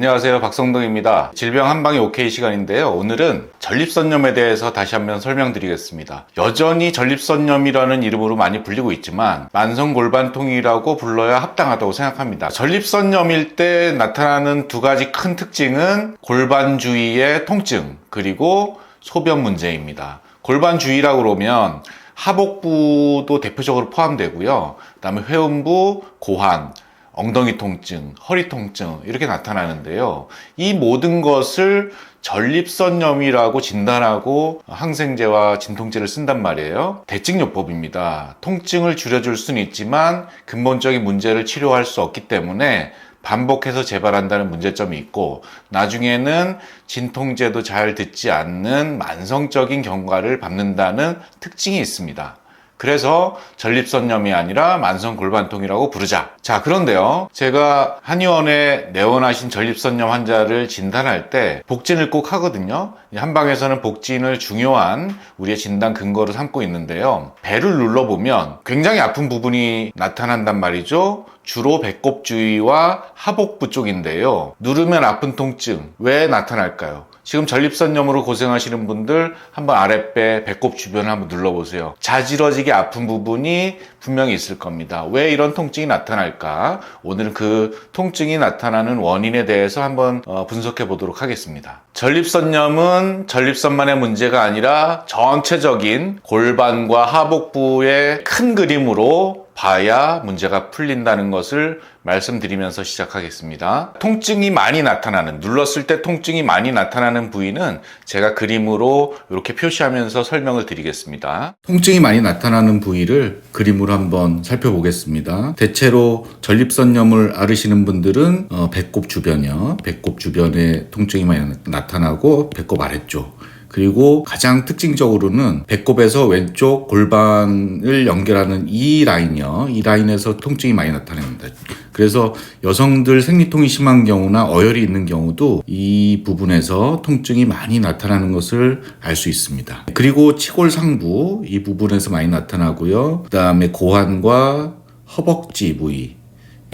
안녕하세요. 박성동입니다. 질병 한방의 OK 시간인데요. 오늘은 전립선염에 대해서 다시 한번 설명드리겠습니다. 여전히 전립선염이라는 이름으로 많이 불리고 있지만 만성골반통이라고 불러야 합당하다고 생각합니다. 전립선염일 때 나타나는 두 가지 큰 특징은 골반 주위의 통증 그리고 소변 문제입니다. 골반 주위라고 그러면 하복부도 대표적으로 포함되고요. 그 다음에 회음부, 고환 엉덩이 통증, 허리 통증 이렇게 나타나는데요. 이 모든 것을 전립선염이라고 진단하고 항생제와 진통제를 쓴단 말이에요. 대증요법입니다. 통증을 줄여줄 수는 있지만 근본적인 문제를 치료할 수 없기 때문에 반복해서 재발한다는 문제점이 있고 나중에는 진통제도 잘 듣지 않는 만성적인 경과를 밟는다는 특징이 있습니다. 그래서 전립선염이 아니라 만성 골반통이라고 부르자. 자, 그런데요. 제가 한의원에 내원하신 전립선염 환자를 진단할 때 복진을 꼭 하거든요. 한방에서는 복진을 중요한 우리의 진단 근거로 삼고 있는데요. 배를 눌러보면 굉장히 아픈 부분이 나타난단 말이죠. 주로 배꼽 주위와 하복부 쪽인데요. 누르면 아픈 통증 왜 나타날까요? 지금 전립선염으로 고생하시는 분들 한번 아랫배, 배꼽 주변을 한번 눌러보세요. 자지러지게 아픈 부분이 분명히 있을 겁니다. 왜 이런 통증이 나타날까? 오늘은 그 통증이 나타나는 원인에 대해서 한번 어, 분석해 보도록 하겠습니다. 전립선염은 전립선만의 문제가 아니라 전체적인 골반과 하복부의 큰 그림으로 봐야 문제가 풀린다는 것을 말씀드리면서 시작하겠습니다. 통증이 많이 나타나는, 눌렀을 때 통증이 많이 나타나는 부위는 제가 그림으로 이렇게 표시하면서 설명을 드리겠습니다. 통증이 많이 나타나는 부위를 그림으로 한번 살펴보겠습니다. 대체로 전립선염을 앓으시는 분들은 어, 배꼽 주변이요. 배꼽 주변에 통증이 많이 나타나고 배꼽 아래쪽. 그리고 가장 특징적으로는 배꼽에서 왼쪽 골반을 연결하는 이 라인이요. 이 라인에서 통증이 많이 나타납니다. 그래서 여성들 생리통이 심한 경우나 어혈이 있는 경우도 이 부분에서 통증이 많이 나타나는 것을 알 수 있습니다. 그리고 치골 상부 이 부분에서 많이 나타나고요. 그 다음에 고환과 허벅지 부위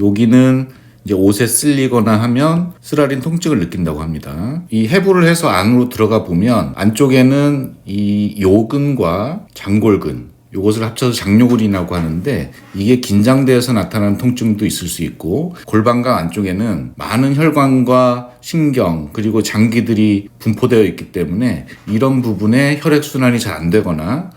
여기는 이제 옷에 쓸리거나 하면 쓰라린 통증을 느낀다고 합니다. 이 해부를 해서 안으로 들어가 보면 안쪽에는 이 요근과 장골근 요것을 합쳐서 장요근이라고 하는데 이게 긴장되어서 나타나는 통증도 있을 수 있고 골반강 안쪽에는 많은 혈관과 신경 그리고 장기들이 분포되어 있기 때문에 이런 부분에 혈액 순환이 잘 안 되거나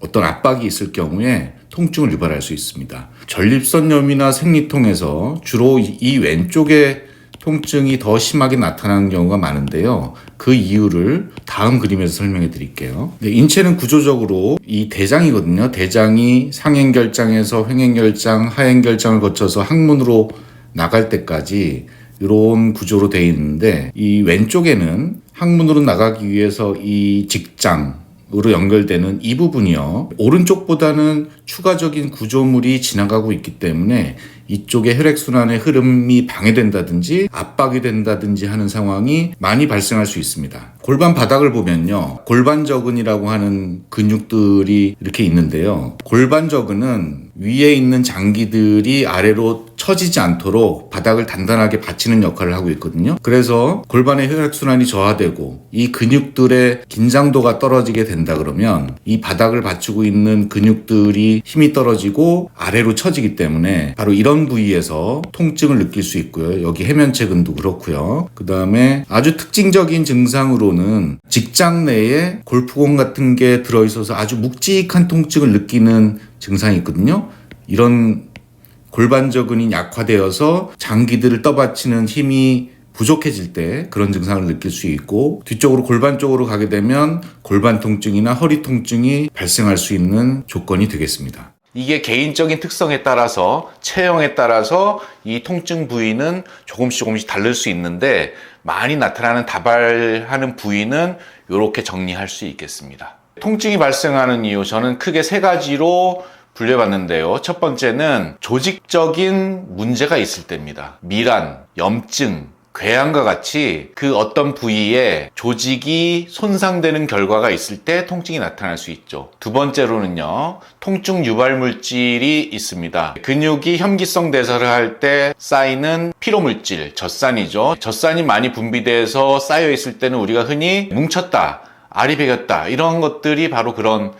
어떤 압박이 있을 경우에 통증을 유발할 수 있습니다. 전립선염이나 생리통에서 주로 이 왼쪽에 통증이 더 심하게 나타나는 경우가 많은데요. 그 이유를 다음 그림에서 설명해 드릴게요. 네, 인체는 구조적으로 이 대장이거든요. 대장이 상행결장에서 횡행결장, 하행결장을 거쳐서 항문으로 나갈 때까지 이런 구조로 되어 있는데 이 왼쪽에는 항문으로 나가기 위해서 이 직장 으로 연결되는 이 부분이요. 오른쪽보다는 추가적인 구조물이 지나가고 있기 때문에 이쪽에 혈액순환의 흐름이 방해된다든지 압박이 된다든지 하는 상황이 많이 발생할 수 있습니다. 골반 바닥을 보면요. 골반저근이라고 하는 근육들이 이렇게 있는데요. 골반저근은 위에 있는 장기들이 아래로 처지지 않도록 바닥을 단단하게 받치는 역할을 하고 있거든요. 그래서 골반의 혈액순환이 저하되고 이 근육들의 긴장도가 떨어지게 된다 그러면 이 바닥을 받치고 있는 근육들이 힘이 떨어지고 아래로 처지기 때문에 바로 이런 부위에서 통증을 느낄 수 있고요. 여기 해면체근도 그렇고요. 그 다음에 아주 특징적인 증상으로는 직장 내에 골프공 같은 게 들어있어서 아주 묵직한 통증을 느끼는 증상이 있거든요. 이런 골반저근이 약화되어서 장기들을 떠받치는 힘이 부족해질 때 그런 증상을 느낄 수 있고 뒤쪽으로 골반 쪽으로 가게 되면 골반 통증이나 허리 통증이 발생할 수 있는 조건이 되겠습니다. 이게 개인적인 특성에 따라서 체형에 따라서 이 통증 부위는 조금씩 조금씩 다를 수 있는데 많이 나타나는 다발하는 부위는 이렇게 정리할 수 있겠습니다. 통증이 발생하는 이유 저는 크게 세 가지로 분류해봤는데요. 첫 번째는 조직적인 문제가 있을 때입니다. 미란, 염증, 궤양과 같이 그 어떤 부위에 조직이 손상되는 결과가 있을 때 통증이 나타날 수 있죠. 두 번째로는요, 통증 유발 물질이 있습니다. 근육이 현기성 대사를 할 때 쌓이는 피로 물질, 젖산이죠. 젖산이 많이 분비돼서 쌓여 있을 때는 우리가 흔히 뭉쳤다, 알이 배겼다 이런 것들이 바로 그런 예,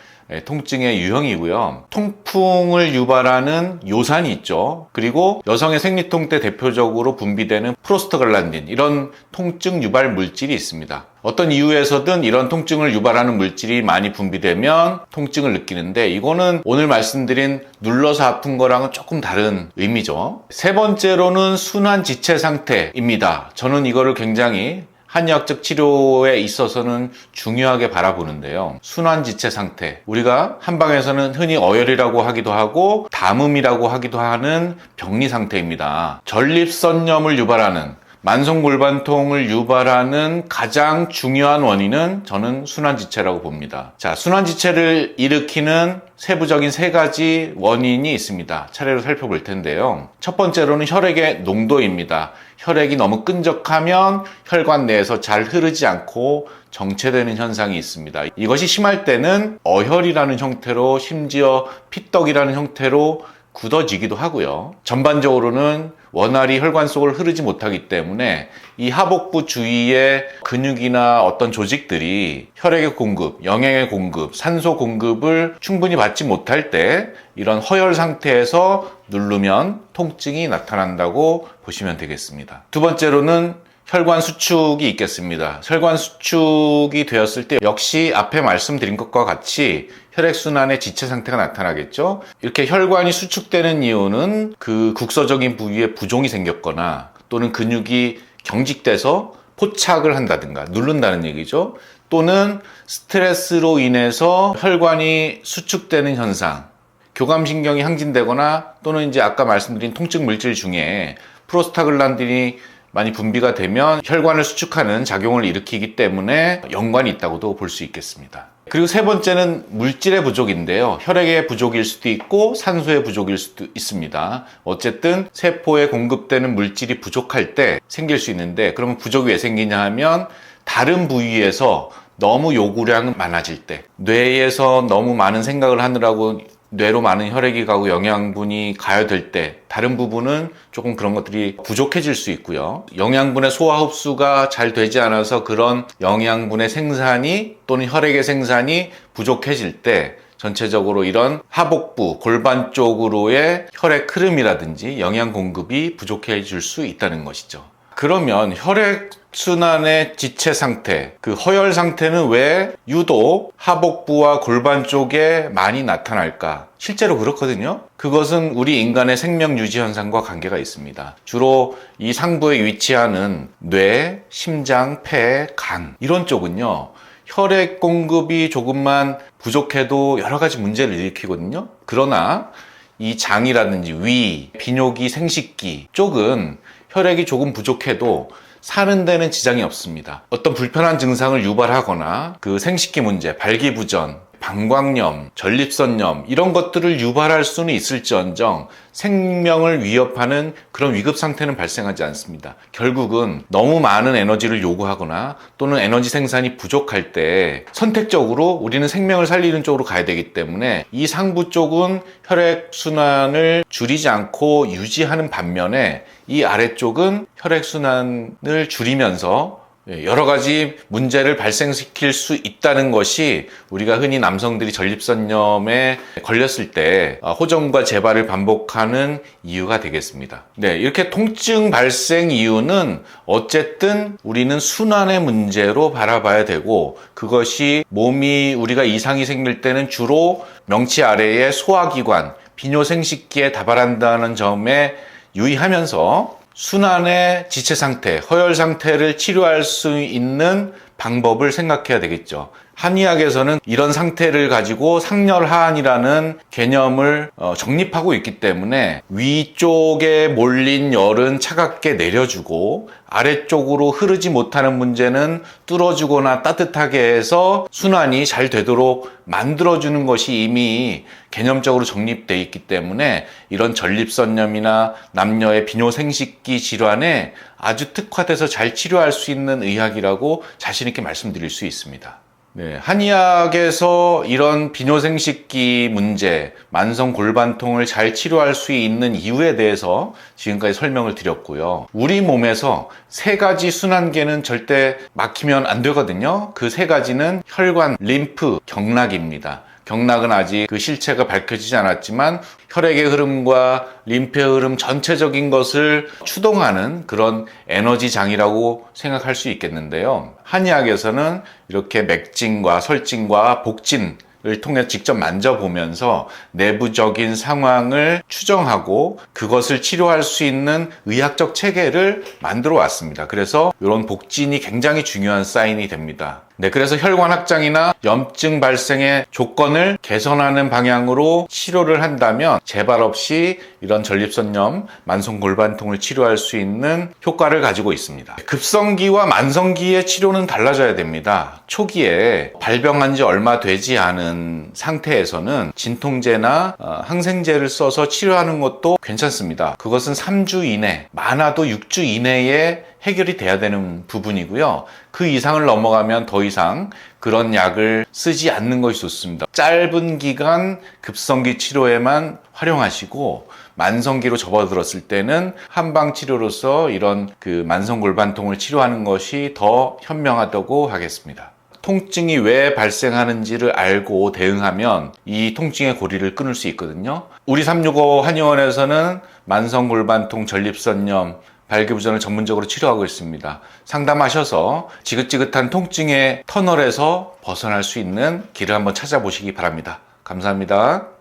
통증의 유형이고요. 통풍을 유발하는 요산이 있죠. 그리고 여성의 생리통 때 대표적으로 분비되는 프로스터글란딘 이런 통증 유발 물질이 있습니다. 어떤 이유에서든 이런 통증을 유발하는 물질이 많이 분비되면 통증을 느끼는데 이거는 오늘 말씀드린 눌러서 아픈 거랑은 조금 다른 의미죠. 세 번째로는 순환 지체 상태입니다. 저는 이거를 굉장히 한의학적 치료에 있어서는 중요하게 바라보는데요. 순환지체 상태. 우리가 한방에서는 흔히 어혈이라고 하기도 하고 담음이라고 하기도 하는 병리 상태입니다. 전립선염을 유발하는 만성골반통을 유발하는 가장 중요한 원인은 저는 순환지체라고 봅니다. 자, 순환지체를 일으키는 세부적인 세 가지 원인이 있습니다. 차례로 살펴볼 텐데요. 첫 번째로는 혈액의 농도입니다. 혈액이 너무 끈적하면 혈관 내에서 잘 흐르지 않고 정체되는 현상이 있습니다. 이것이 심할 때는 어혈이라는 형태로 심지어 피떡이라는 형태로 굳어지기도 하고요. 전반적으로는 원활히 혈관 속을 흐르지 못하기 때문에 이 하복부 주위의 근육이나 어떤 조직들이 혈액의 공급, 영양의 공급, 산소 공급을 충분히 받지 못할 때 이런 허혈 상태에서 누르면 통증이 나타난다고 보시면 되겠습니다. 두 번째로는 혈관 수축이 있겠습니다. 혈관 수축이 되었을 때 역시 앞에 말씀드린 것과 같이 혈액순환의 지체 상태가 나타나겠죠. 이렇게 혈관이 수축되는 이유는 그 국소적인 부위에 부종이 생겼거나 또는 근육이 경직돼서 포착을 한다든가 누른다는 얘기죠. 또는 스트레스로 인해서 혈관이 수축되는 현상, 교감신경이 항진되거나 또는 이제 아까 말씀드린 통증 물질 중에 프로스타글란딘이 많이 분비가 되면 혈관을 수축하는 작용을 일으키기 때문에 연관이 있다고도 볼 수 있겠습니다. 그리고 세 번째는 물질의 부족인데요. 혈액의 부족일 수도 있고 산소의 부족일 수도 있습니다. 어쨌든 세포에 공급되는 물질이 부족할 때 생길 수 있는데 그러면 부족이 왜 생기냐 하면 다른 부위에서 너무 요구량이 많아질 때 뇌에서 너무 많은 생각을 하느라고 뇌로 많은 혈액이 가고 영양분이 가야될 때 다른 부분은 조금 그런 것들이 부족해질 수 있고요. 영양분의 소화 흡수가 잘 되지 않아서 그런 영양분의 생산이 또는 혈액의 생산이 부족해질 때 전체적으로 이런 하복부, 골반 쪽으로의 혈액 흐름이라든지 영양 공급이 부족해질 수 있다는 것이죠. 그러면 혈액 순환의 지체 상태, 그 허혈 상태는 왜 유독 하복부와 골반 쪽에 많이 나타날까? 실제로 그렇거든요. 그것은 우리 인간의 생명 유지 현상과 관계가 있습니다. 주로 이 상부에 위치하는 뇌, 심장, 폐, 간 이런 쪽은요. 혈액 공급이 조금만 부족해도 여러 가지 문제를 일으키거든요. 그러나 이 장이라든지 위, 비뇨기, 생식기 쪽은 혈액이 조금 부족해도 사는 데는 지장이 없습니다. 어떤 불편한 증상을 유발하거나 그 생식기 문제, 발기부전, 방광염, 전립선염 이런 것들을 유발할 수는 있을지언정 생명을 위협하는 그런 위급 상태는 발생하지 않습니다. 결국은 너무 많은 에너지를 요구하거나 또는 에너지 생산이 부족할 때 선택적으로 우리는 생명을 살리는 쪽으로 가야 되기 때문에 이 상부 쪽은 혈액 순환을 줄이지 않고 유지하는 반면에 이 아래쪽은 혈액 순환을 줄이면서 예, 여러 가지 문제를 발생시킬 수 있다는 것이 우리가 흔히 남성들이 전립선염에 걸렸을 때 아, 호전과 재발을 반복하는 이유가 되겠습니다. 네, 이렇게 통증 발생 이유는 어쨌든 우리는 순환의 문제로 바라봐야 되고 그것이 몸이 우리가 이상이 생길 때는 주로 명치 아래의 소화기관, 비뇨생식기에 다발한다는 점에 유의하면서 순환의 지체 상태, 허혈 상태를 치료할 수 있는 방법을 생각해야 되겠죠. 한의학에서는 이런 상태를 가지고 상열하한이라는 개념을 어, 정립하고 있기 때문에 위쪽에 몰린 열은 차갑게 내려주고 아래쪽으로 흐르지 못하는 문제는 뚫어주거나 따뜻하게 해서 순환이 잘 되도록 만들어주는 것이 이미 개념적으로 정립되어 있기 때문에 이런 전립선염이나 남녀의 비뇨생식기 질환에 아주 특화돼서 잘 치료할 수 있는 의학이라고 자신있게 말씀드릴 수 있습니다. 네, 한의학에서 이런 비뇨생식기 문제, 만성 골반통을 잘 치료할 수 있는 이유에 대해서 지금까지 설명을 드렸고요. 우리 몸에서 세 가지 순환계는 절대 막히면 안 되거든요. 그 세 가지는 혈관, 림프, 경락입니다. 경락은 아직 그 실체가 밝혀지지 않았지만 혈액의 흐름과 림프의 흐름 전체적인 것을 추동하는 그런 에너지장이라고 생각할 수 있겠는데요. 한의학에서는 이렇게 맥진과 설진과 복진 을 통해 직접 만져보면서 내부적인 상황을 추정하고 그것을 치료할 수 있는 의학적 체계를 만들어 왔습니다. 그래서 이런 복진이 굉장히 중요한 사인이 됩니다. 네, 그래서 혈관 확장이나 염증 발생의 조건을 개선하는 방향으로 치료를 한다면 재발 없이 이런 전립선염, 만성 골반통을 치료할 수 있는 효과를 가지고 있습니다. 급성기와 만성기의 치료는 달라져야 됩니다. 초기에 발병한 지 얼마 되지 않은 상태에서는 진통제나 어, 항생제를 써서 치료하는 것도 괜찮습니다. 그것은 3주 이내, 많아도 6주 이내에 해결이 돼야 되는 부분이고요. 그 이상을 넘어가면 더 이상 그런 약을 쓰지 않는 것이 좋습니다. 짧은 기간 급성기 치료에만 활용하시고 만성기로 접어들었을 때는 한방 치료로서 이런 그 만성 골반통을 치료하는 것이 더 현명하다고 하겠습니다. 통증이 왜 발생하는지를 알고 대응하면 이 통증의 고리를 끊을 수 있거든요. 우리 365 한의원에서는 만성 골반통 전립선염 발기부전을 전문적으로 치료하고 있습니다. 상담하셔서 지긋지긋한 통증의 터널에서 벗어날 수 있는 길을 한번 찾아보시기 바랍니다. 감사합니다.